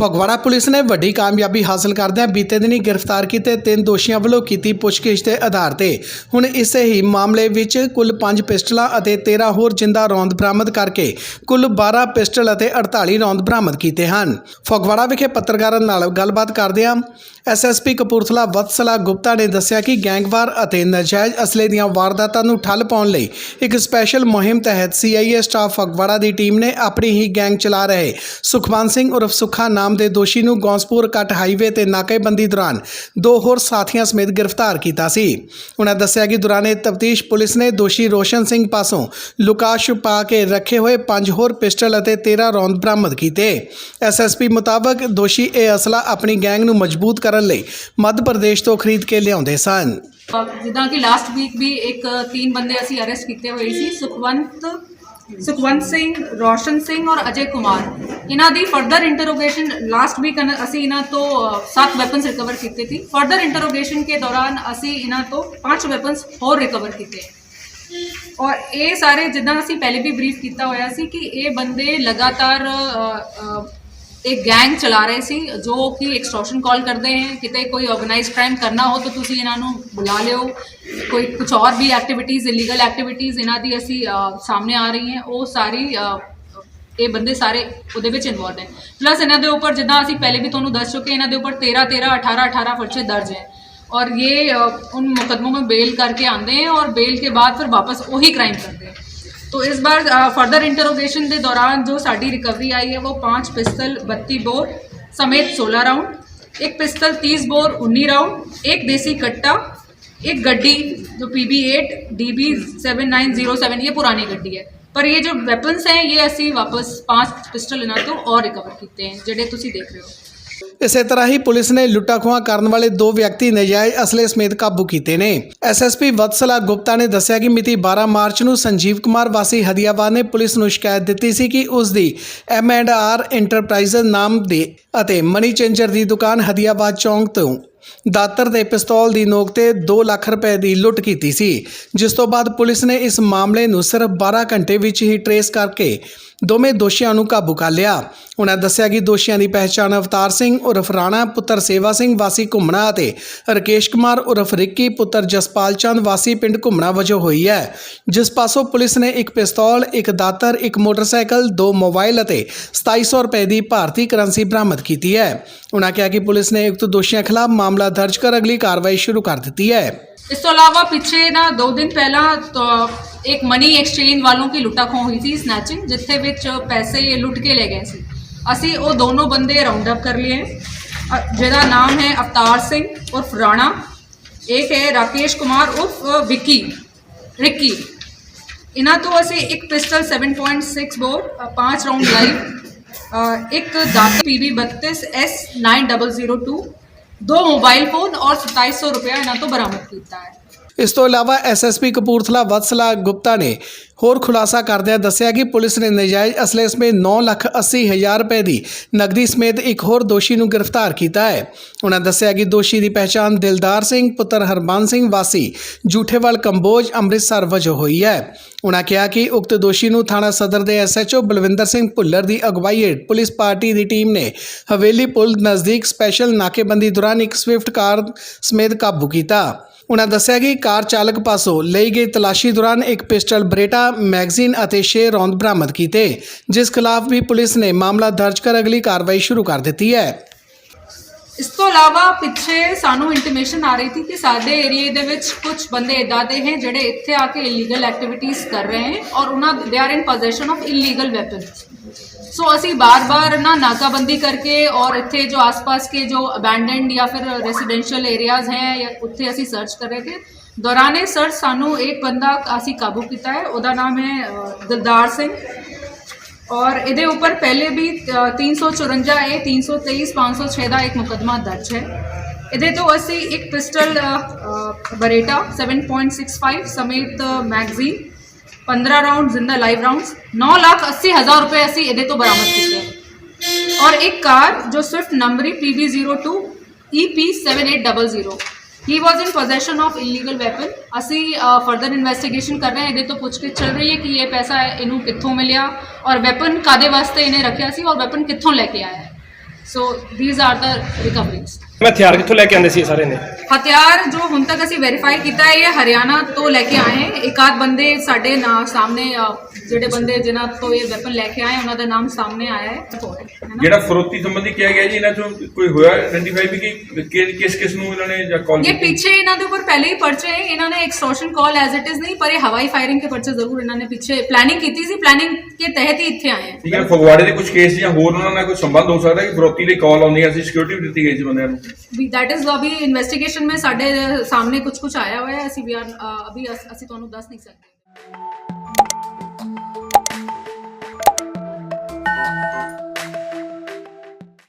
Phagwara police ਨੇ ਵੱਡੀ ਕਾਮਯਾਬੀ ਹਾਸਲ ਕਰਦਿਆਂ ਬੀਤੇ ਦਿਨੀ ਗ੍ਰਿਫਤਾਰ ਕੀਤੇ ਤਿੰਨ ਦੋਸ਼ੀਆਂ ਵੱਲੋਂ ਕੀਤੀ ਪੁੱਛਗਿੱਛ ਦੇ ਆਧਾਰ ਤੇ। ਹੁਣ ਇਸੇ ਹੀ ਮਾਮਲੇ ਵਿੱਚ ਕੁੱਲ 5 ਪਿਸਟਲਾਂ ਅਤੇ 13 ਹੋਰ ਜਿੰਦਾ ਰੌਂਦ ਬਰਾਮਦ ਕਰਕੇ ਕੁੱਲ 12 ਪਿਸਟਲ ਅਤੇ 48 ਰੌਂਦ ਬਰਾਮਦ ਕੀਤੇ ਹਨ। ਫਗਵਾੜਾ ਵਿਖੇ ਪੱਤਰਕਾਰਾਂ ਨਾਲ ਗੱਲਬਾਤ ਕਰਦਿਆਂ ਐਸਐਸਪੀ ਕਪੂਰਥਲਾ ਵਤਸਲਾ ਗੁਪਤਾ ਨੇ ਦੱਸਿਆ ਕਿ ਗੈਂਗਵਾਰ ਅਤੇ ਨਜਾਇਜ਼ ਅਸਲੇ ਦੀਆਂ ਵਾਰਦਾਤਾਂ ਨੂੰ ਠੱਲ ਪਾਉਣ ਲਈ ਇੱਕ ਸਪੈਸ਼ਲ ਮੁਹਿੰਮ ਤਹਿਤ ਸੀਆਈਏ ਸਟਾਫ ਫਗਵਾੜਾ ਦੀ ਟੀਮ ਨੇ ਆਪਣੀ ਹੀ ਗੈਂਗ ਚਲਾ ਰਹੇ ਸੁਖਵੰਤ ਸਿੰਘ ਉਰਫ ਸੁੱਖਾ ਨਾਮ ਦੇ ਦੋਸ਼ੀ ਨੂੰ ਗੌਂਸਪੁਰ ਕੱਟ ਹਾਈਵੇ ਤੇ ਨਾਕੇਬੰਦੀ ਦੌਰਾਨ ਦੋ ਹੋਰ ਸਾਥੀਆਂ ਸਮੇਤ ਗ੍ਰਿਫਤਾਰ ਕੀਤਾ ਸੀ। ਉਹਨਾਂ ਦੱਸਿਆ ਕਿ ਦੌਰਾਨੇ ਤਫਤੀਸ਼ ਪੁਲਿਸ ਨੇ ਦੋਸ਼ੀ ਰੋਸ਼ਨ ਸਿੰਘ ਪਾਸੋਂ ਲੁਕਾ ਛੁਪਾ ਕੇ ਰੱਖੇ ਹੋਏ ਪੰਜ ਹੋਰ ਪਿਸਟਲ ਅਤੇ 13 ਰੌਂਦ ਬਰਾਮਦ ਕੀਤੇ। ਐਸਐਸਪੀ ਮੁਤਾਬਕ ਦੋਸ਼ੀ ਇਹ ਅਸਲਾ ਆਪਣੀ ਗੈਂਗ ਨੂੰ ਮਜ਼ਬੂਤ ਕਰਨ ਲਈ ਮੱਧ ਪ੍ਰਦੇਸ਼ ਤੋਂ ਖਰੀਦ ਕੇ ਲਿਆਉਂਦੇ ਸਨ। ਜਿੱਦਾਂ ਕਿ ਲਾਸਟ ਵੀਕ ਵੀ ਇੱਕ, ਤਿੰਨ ਬੰਦੇ ਅਸੀਂ ਅਰੈਸਟ ਕੀਤੇ ਹੋਏ ਸੀ, ਸੁਖਵੰਤ ਸੁਖਵੰਤ ਸਿੰਘ, ਰੋਸ਼ਨ ਸਿੰਘ ਔਰ ਅਜੇ ਕੁਮਾਰ। ਇਹਨਾਂ ਦੀ ਫਰਦਰ ਇੰਟਰੋਗੇਸ਼ਨ ਲਾਸਟ ਵੀਕ ਅਸੀਂ ਇਹਨਾਂ ਤੋਂ ਸੱਤ ਵੈਪਨਸ ਰਿਕਵਰ ਕੀਤੇ ਸੀ। ਫਰਦਰ ਇੰਟਰੋਗੇਸ਼ਨ ਕੇ ਦੌਰਾਨ ਅਸੀਂ ਇਹਨਾਂ ਤੋਂ ਪੰਜ ਵੈਪਨਸ ਹੋਰ ਰਿਕਵਰ ਕੀਤੇ। ਔਰ ਇਹ ਸਾਰੇ ਜਿੱਦਾਂ ਅਸੀਂ ਪਹਿਲੇ ਵੀ ਬਰੀਫ ਕੀਤਾ ਹੋਇਆ ਸੀ ਕਿ ਇਹ ਬੰਦੇ ਲਗਾਤਾਰ ਅ, ਅ, ਇੱਕ ਗੈਂਗ ਚਲਾ ਰਹੇ ਸੀ ਜੋ ਕਿ ਐਕਸਟੋਰਸ਼ਨ ਕਾਲ ਕਰਦੇ ਹੈ ਕਿਤੇ ਕੋਈ ਆਰਗੇਨਾਈਜ਼ਡ ਕ੍ਰਾਈਮ ਕਰਨਾ ਹੋ ਤਾਂ ਤੁਸੀਂ ਇਹਨਾਂ ਨੂੰ ਬੁਲਾ ਲਿਓ ਕੋਈ ਕੁਝ ਹੋਰ ਵੀ ਐਕਟੀਵਿਟੀਜ਼ ਇਲੀਗਲ ਐਕਟੀਵਿਟੀਜ਼ ਇਹਨਾਂ ਦੀ ਅਸੀਂ ਅ, ਸਾਹਮਣੇ ਆ ਰਹੀ ਹੈ ਉਹ ਸਾਰੀ ਅ, ਇਹ ਬੰਦੇ ਸਾਰੇ ਉਹਦੇ ਵਿੱਚ ਇਨਵੋਲਵ ਹੈ ਪਲੱਸ ਇਹਨਾਂ ਦੇ ਉੱਪਰ ਜਿੱਦਾਂ ਅਸੀਂ ਪਹਿਲੇ ਵੀ ਤੁਹਾਨੂੰ ਦੱਸ ਚੁੱਕੇ ਇਹਨਾਂ ਦੇ ਉੱਪਰ 13 13 18 18 पर्चे दर्ज हैं और ये अ, उन मुकदमों में बेल करके आते हैं और बेल के बाद फिर वापस वही क्राइम करते हैं तो इस बार फर्दर इंटरोगेशन के दौरान जो सा रिकवरी आई है, वो पाँच पिस्तल बत्ती बोर, समेत सोलह राउंड एक पिस्तल तीस बोर, उन्नीस राउंड एक देसी कट्टा, एक गड्डी, जो P B eight D B seven nine zero seven ये पुरानी गड्डी है। पर ये जो वेपन्स हैं, ये असी वापस पाँच पिस्टल इन्हों तो और रिकवर किए हैं, जोड़े तुम देख रहे हो। ਇਸੇ ਤਰ੍ਹਾਂ ਹੀ ਪੁਲਿਸ ਨੇ ਲੁੱਟਾ ਖੋਹਾਂ ਕਰਨ ਵਾਲੇ ਦੋ ਵਿਅਕਤੀ ਨਜਾਇਜ਼ ਅਸਲੇ ਸਮੇਤ ਕਾਬੂ ਕੀਤੇ ਨੇ। ਐਸਐਸਪੀ ਵਤਸਲਾ ਗੁਪਤਾ ਨੇ ਦੱਸਿਆ ਕਿ ਮਿਤੀ 12 ਮਾਰਚ ਨੂੰ ਸੰਜੀਵ ਕੁਮਾਰ ਵਾਸੀ ਹਦੀਆਬਾਦ ਨੇ ਪੁਲਿਸ ਨੂੰ ਸ਼ਿਕਾਇਤ ਦਿੱਤੀ ਸੀ ਕਿ ਉਸ ਦੀ ਆਰ ਇੰਟਰਪ੍ਰਾਈਜ਼ਸ ਨਾਮ ਦੇ ਅਤੇ ਮਨੀ ਚੇਂਜਰ ਦੀ ਦੁਕਾਨ ਹਦੀਆਬਾਦ ਚੌਂਕ ਤੋਂ ਦਾਤਰ ਦੇ ਪਿਸਤੌਲ ਦੀ ਨੋਕ ਤੇ 2 ਲੱਖ ਰੁਪਏ ਦੀ ਲੁੱਟ ਕੀਤੀ ਸੀ, ਜਿਸ ਤੋਂ ਬਾਅਦ ਪੁਲਿਸ ਨੇ ਇਸ ਮਾਮਲੇ ਨੂੰ ਸਿਰਫ 12 ਘੰਟੇ ਵਿੱਚ ਹੀ ਟਰੇਸ ਕਰਕੇ ਦੋਵੇਂ ਦੋਸ਼ੀਆਂ ਨੂੰ ਕਾਬੂ ਕਰ ਲਿਆ। ਉਹਨਾਂ ਦੱਸਿਆ ਕਿ ਦੋਸ਼ੀਆਂ ਦੀ ਪਹਿਚਾਣ ਅਵਤਾਰ ਸਿੰਘ ਉਰਫ ਰਾਣਾ, ਪੁੱਤਰ ਸੇਵਾ ਸਿੰਘ ਵਾਸੀ ਘੁੰਮਣਾ ਅਤੇ ਰਕੇਸ਼ ਕੁਮਾਰ ਉਰਫ ਰਿੱਕੀ, ਪੁੱਤਰ ਜਸਪਾਲ ਚੰਦ ਵਾਸੀ ਪਿੰਡ ਘੁੰਮਣਾ ਵਜੋਂ ਹੋਈ ਹੈ। ਜਿਸ ਪਾਸੋਂ ਪੁਲਿਸ ਨੇ ਇੱਕ ਪਿਸਤੌਲ, ਇੱਕ ਦਾਤਰ, ਇੱਕ ਮੋਟਰਸਾਈਕਲ, ਦੋ ਮੋਬਾਈਲ ਅਤੇ 2700 ਰੁਪਏ ਦੀ ਭਾਰਤੀ ਕਰੰਸੀ ਬਰਾਮਦ ਕੀਤੀ ਹੈ। ਉਨ੍ਹਾਂ ਕਿਹਾ ਕਿ ਪੁਲਿਸ ਨੇ ਉਕਤ ਦੋਸ਼ੀਆਂ ਖਿਲਾਫ ਮਾਮਲਾ ਦਰਜ ਕਰ ਅਗਲੀ ਕਾਰਵਾਈ ਸ਼ੁਰੂ ਕਰ ਦਿੱਤੀ ਹੈ। ਇਸ ਤੋਂ ਇਲਾਵਾ ਪਿੱਛੇ ਨਾ 2 ਦਿਨ ਪਹਿਲਾਂ ਇੱਕ ਮਨੀ ਐਕਸਚੇਂਜ ਵਾਲੋਂ ਕੀ ਲੁੱਟਾ ਖੋਹ ਹੋਈ ਸੀ ਸਨੈਚਿੰਗ ਜਿੱਥੇ ਵਿੱਚ ਪੈਸੇ ਲੁੱਟ ਕੇ ਲੈ ਗਏ ਸੀ। ਅਸੀਂ ਉਹ ਦੋਨੋਂ ਬੰਦੇ ਰਾਉਂਡ ਅਪ ਕਰ ਲਏ ਜਿਹਦਾ ਨਾਮ ਹੈ ਅਵਤਾਰ ਸਿੰਘ ਉਰਫ ਰਾਣਾ। ਇੱਕ ਹੈ ਰਾਕੇਸ਼ ਕੁਮਾਰ ਉਰਫ ਵਿੱਕੀ ਰਿੱਕੀ। ਇਹਨਾਂ ਤੋਂ ਅਸੀਂ ਇੱਕ ਪਿਸਟਲ 7.6 ਬੋਰ ਅ, ਪੰਜ ਰਾਉਂਡ ਲਾਈਵ ਅ, ਇੱਕ ਦਾਤੀ ਪੀਬੀ 32 ਐਸ 9002 ਦੋ ਮੋਬਾਈਲ ਫੋਨ ਔਰ 2700 ਰੁਪਏ ਇਹਨਾਂ ਤੋਂ ਬਰਾਮਦ ਕੀਤਾ ਹੈ। ਇਸ ਤੋਂ ਇਲਾਵਾ ਐਸਐਸਪੀ ਕਪੂਰਥਲਾ ਵਤਸਲਾ ਗੁਪਤਾ ਨੇ ਹੋਰ ਖੁਲਾਸਾ ਕਰਦਿਆਂ ਦੱਸਿਆ ਕਿ ਪੁਲਿਸ ਨੇ ਨਜਾਇਜ਼ ਅਸਲੇ ਸਮੇਤ 9 ਲੱਖ 80 ਹਜ਼ਾਰ ਰੁਪਏ ਦੀ ਨਕਦੀ ਸਮੇਤ ਇੱਕ ਹੋਰ ਦੋਸ਼ੀ ਨੂੰ ਗ੍ਰਿਫਤਾਰ ਕੀਤਾ ਹੈ। ਉਹਨਾਂ ਦੱਸਿਆ ਕਿ ਦੋਸ਼ੀ ਦੀ ਪਹਿਚਾਣ ਦਿਲਦਾਰ ਸਿੰਘ, ਪੁੱਤਰ ਹਰਮਾਨ ਸਿੰਘ ਵਾਸੀ, ਜੂਠੇਵਾਲ ਕੰਬੋਜ ਅੰਮ੍ਰਿਤਸਰ ਵਜੋਂ ਹੋਈ ਹੈ। ਉਹਨਾਂ ਕਿਹਾ ਕਿ ਉਕਤ ਦੋਸ਼ੀ ਨੂੰ ਥਾਣਾ ਸਦਰ ਦੇ ਐਸਐਚਓ ਬਲਵਿੰਦਰ ਸਿੰਘ ਭੁੱਲਰ ਦੀ ਅਗਵਾਈ ਹੇਠ ਪੁਲਿਸ ਪਾਰਟੀ ਦੀ ਟੀਮ ਨੇ ਹਵੇਲੀ ਪੁਲ ਨਜ਼ਦੀਕ ਸਪੈਸ਼ਲ ਨਾਕੇਬੰਦੀ ਦੌਰਾਨ ਇੱਕ ਸਵਿਫਟ ਕਾਰ ਸਮੇਤ ਕਾਬੂ ਕੀਤਾ। ਉਹਨਾਂ ਦੱਸਿਆ ਕਿ ਕਾਰ ਚਾਲਕ ਪਾਸੋਂ ਲਈ ਗਈ ਤਲਾਸ਼ੀ ਦੌਰਾਨ ਇੱਕ ਪਿਸਟਲ, ਬਰੇਟਾ, ਮੈਗਜ਼ੀਨ ਅਤੇ 6 ਰੌਂਦ ਬਰਾਮਦ ਕੀਤੇ, ਜਿਸ ਖਿਲਾਫ ਵੀ ਪੁਲਿਸ ਨੇ ਮਾਮਲਾ ਦਰਜ ਕਰ ਅਗਲੀ ਕਾਰਵਾਈ ਸ਼ੁਰੂ ਕਰ ਦਿੱਤੀ ਹੈ। ਇਸ ਤੋਂ ਇਲਾਵਾ ਪਿੱਛੇ ਸਾਨੂੰ ਇੰਟੀਮੇਸ਼ਨ ਆ ਰਹੀ ਸੀ ਕਿ ਸਾਡੇ ਏਰੀਆ ਦੇ ਵਿੱਚ ਕੁਝ ਬੰਦੇ ਇਦਾਂ ਦੇ ਹੈ ਜਿਹੜੇ ਇੱਥੇ ਆ ਕੇ ਇਲੀਗਲ ਐਕਟੀਵਿਟੀਜ਼ ਕਰ ਰਹੇ ਹੈ ਔਰ ਉਹਨਾਂ ਦੇ are in possession of illegal weapons so ਅਸੀਂ ਬਾਰ-ਬਾਰ ਨਾ ਨਾਕਾਬੰਦੀ ਕਰਕੇ ਔਰ ਇੱਥੇ ਜੋ ਆਸ-ਪਾਸ ਕੇ ਜੋ ਅਬੈਂਡਨਡ ਜਾਂ ਫਿਰ ਰੈਜ਼ੀਡੈਂਸ਼ੀਅਲ ਏਰੀਆਜ਼ ਹੈ ਜਾਂ ਉੱਥੇ ਅਸੀਂ ਸਰਚ ਕਰ ਰਹੇ ਥੇ ਦੌਰਾਨੇ ਸਰਚ ਸਾਨੂੰ ਇੱਕ ਬੰਦਾ ਅਸੀਂ ਕਾਬੂ ਕੀਤਾ ਹੈ, ਉਹਦਾ ਨਾਮ ਹੈ ਦਿਲਦਾਰ ਸਿੰਘ। ਔਰ ਇਹਦੇ ਉੱਪਰ ਪਹਿਲੇ ਵੀ ਅ, 354 ਏ 323 506 ਦਾ ਇੱਕ ਮੁਕਦਮਾ ਦਰਜ ਹੈ। ਇਹਦੇ ਤੋਂ ਅਸੀਂ ਇੱਕ ਪਿਸਟਲ ਅ, ਅ, ਬਰੇਟਾ 7.65 ਸਮੇਤ ਮੈਗਜ਼ੀਨ 15 ਰਾਉਂਡ ਜ਼ਿੰਦਾ ਲਾਈਵ ਰਾਉਂਡਸ 9 ਲੱਖ 80 ਹਜ਼ਾਰ ਰੁਪਏ ਅਸੀਂ ਇਹਦੇ ਤੋਂ ਬਰਾਮਦ ਕੀਤੇ ਔਰ ਇੱਕ ਕਾਰ ਜੋ ਸਵਿਫਟ ਨੰਬਰੀ PB02 EP7800 he was in possession of illegal weapon ਅਸੀਂ ਫਰਦਰ ਇਨਵੈਸਟੀਗੇਸ਼ਨ ਕਰ ਰਹੇ ਹਾਂ, ਇਹਦੇ ਤੋਂ ਪੁੱਛਗਿੱਛ ਚੱਲ ਰਹੀ ਹੈ ਕਿ ਇਹ ਪੈਸਾ ਇਹਨੂੰ ਕਿੱਥੋਂ ਮਿਲਿਆ ਔਰ ਵੈਪਨ ਕਾਦੇ ਵਾਸਤੇ ਇਹਨੇ ਰੱਖਿਆ ਸੀ ਔਰ ਵੈਪਨ ਕਿੱਥੋਂ ਲੈ ਕੇ ਆਇਆ so these are the recoveries ਮੈਂ ਹਥਿਆਰ ਕਿੱਥੋਂ ਲੈ ਕੇ ਆਂਦੇ ਸੀ ਇਹ ਸਾਰੇ ਨੇ ਹਥਿਆਰ ਜੋ ਹੁਣ ਤੱਕ ਅਸੀਂ ਵੈਰੀਫਾਈ ਕੀਤਾ ਹੈ ਇਹ ਹਰਿਆਣਾ ਤੋਂ ਲੈ ਕੇ ਆਏ ਹੈ ਇੱਕ ਆਧ ਬੰਦੇ ਸਾਡੇ ਨਾ ਸਾਹਮਣੇ ਅ, ਜਿਹੜੇ ਬੰਦੇ ਜਿਨ੍ਹਾਂ ਤੋਂ ਇਹ ਵੈਪਨ ਲੈ ਕੇ ਆਏ ਉਹਨਾਂ ਦਾ ਨਾਮ ਸਾਹਮਣੇ ਆਇਆ ਹੈ ਹੈ ਨਾ? ਜਿਹੜਾ ਫਰੋਤੀ ਸੰਬੰਧੀ ਕਿਹਾ ਗਿਆ ਜੀ ਇਹਨਾਂ ਚੋਂ ਕੋਈ ਹੋਇਆ ਆਇਡੈਂਟੀਫਾਈ ਵੀ ਕਿ ਕਿ- ਕਿਸ ਕਿਸ ਨੂੰ ਇਹਨਾਂ ਨੇ ਜਾਂ ਕਾਲ ये पीछे ਇਹਨਾਂ ਦੇ ਉੱਪਰ ਪਹਿਲੇ ਹੀ ਪਰਚੇ ਹੈ ਇਹਨਾਂ ਨੇ extortion call as it is ਨਹੀਂ ਪਰ ਇਹ ਹਵਾਈ ਫਾਇਰਿੰਗ ਕੇ ਪਰਚੇ ਜ਼ਰੂਰ ਇਹਨਾਂ ਨੇ ਪਿੱਛੇ ਪਲੈਨਿੰਗ ਕੀਤੀ ਸੀ ਪਲੈਨਿੰਗ ਕੇ ਤਹਿਤ ਹੀ ਇੱਥੇ ਆਏ ਹੈ ਠੀਕ ਹੈ ਫਗਵਾੜੇ ਦੇ ਕੁਝ ਕੇਸ ਜਾਂ ਹੋਰ ਉਹਨਾਂ ਨਾਲ ਕੋਈ ਸੰਬੰਧ ਹੋ ਸਕਦਾ ਕਿ ਫਰੋਤੀ ਲਈ ਕਾਲ ਆਉਂਦੀ ਸੀ ਸਿਕਿਉਰਿਟੀ ਵੀ ਦਿੱਤੀ ਗਈ ਸੀ ਬੰਦਿਆਂ ਨੂੰ ਵੀ ਦੈਟ ਇਜ਼ ਅਭੀ ਇਨਵੈਸਟੀਗੇਸ਼ਨ में ਸਾਡੇ ਸਾਹਮਣੇ ਕੁਝ ਕੁਝ ਆਇਆ ਹੋਇਆ ਹੈ। ਅਸੀਂ ਵੀ ਅਭੀ ਅਸ- ਅਸੀਂ ਤੁਹਾਨੂੰ ਦੱਸ ਨਹੀਂ ਸਕਦੇ।